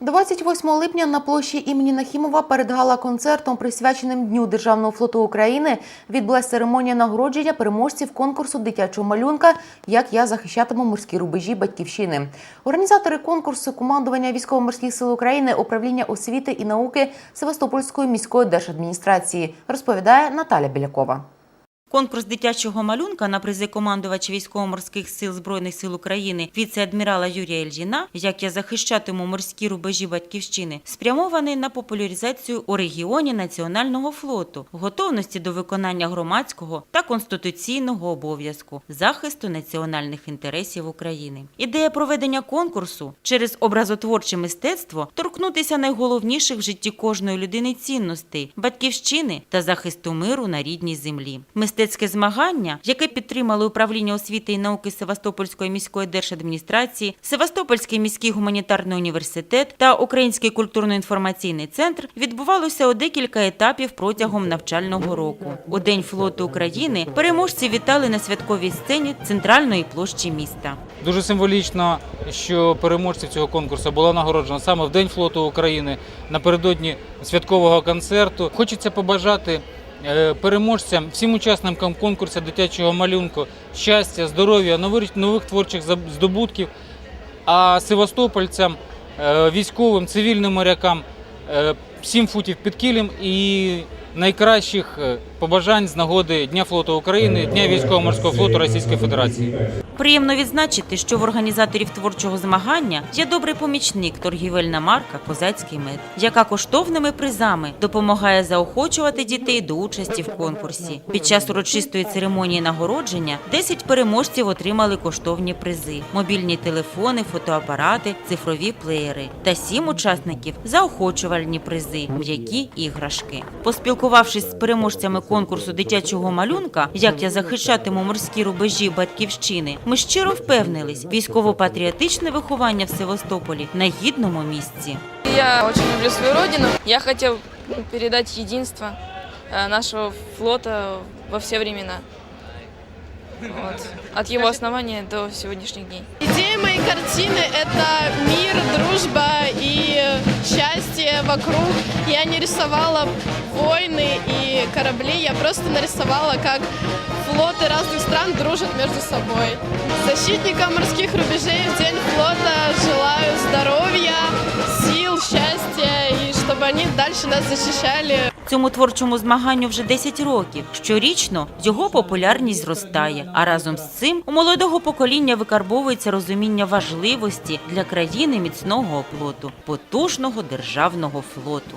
28 липня на площі імені Нахімова перед гала-концертом, присвяченим Дню Державного флоту України, відбулася церемонія нагородження переможців конкурсу дитячого малюнка Як я захищатиму морські рубежі батьківщини. Організатори конкурсу командування військово-морських сил України, управління освіти і науки Севастопольської міської держадміністрації, розповідає Наталя Білякова. Конкурс дитячого малюнка на призи командувача військово-морських сил Збройних сил України віце-адмірала Юрія Ельжіна, як я захищатиму морські рубежі батьківщини, спрямований на популяризацію у регіоні національного флоту, готовності до виконання громадського та конституційного обов'язку захисту національних інтересів України. Ідея проведення конкурсу через образотворче мистецтво торкнутися найголовніших в житті кожної людини цінностей батьківщини та захисту миру на рідній землі. Мистецьке змагання, яке підтримали управління освіти і науки Севастопольської міської держадміністрації, Севастопольський міський гуманітарний університет та Український культурно-інформаційний центр, відбувалося у декілька етапів протягом навчального року. У День флоту України переможці вітали на святковій сцені центральної площі міста. Дуже символічно, що переможців цього конкурсу було нагороджено саме в День флоту України напередодні святкового концерту. Хочеться побажати переможцям, всім учасникам конкурсу дитячого малюнку щастя, здоров'я, нових, нових творчих здобутків. А севастопольцям, е, військовим, цивільним морякам е, сім футів під килем і найкращих е, побажань з нагоди Дня флоту України, Дня військово-морського флоту Російської Федерації. Приємно відзначити, що в організаторів творчого змагання є добрий помічник торгівельна марка Козацький мед, яка коштовними призами допомагає заохочувати дітей до участі в конкурсі. Під час урочистої церемонії нагородження 10 переможців отримали коштовні призи: мобільні телефони, фотоапарати, цифрові плеєри та 7 учасників заохочувальні призи, м'які іграшки. Поспілкувавшись з переможцями конкурсу дитячого малюнка, як я захищатиму морські рубежі батьківщини, ми щиро впевнились, військово-патріотичне виховання в Севастополі на гідному місці. Я дуже люблю свою родину. Я хотів передати єдинство нашого флоту во все времена. Вот. От его основания до сегодняшних дней. Идея моей картины – это мир, дружба и счастье вокруг. Я не рисовала войны и корабли, я просто нарисовала, как флоты разных стран дружат между собой. Защитникам морских рубежей в День флота желаю здоровья, сил, счастья и чтобы они дальше нас защищали. Цьому творчому змаганню вже 10 років. Щорічно його популярність зростає. А разом з цим у молодого покоління викарбовується розуміння важливості для країни міцного оплоту, потужного державного флоту.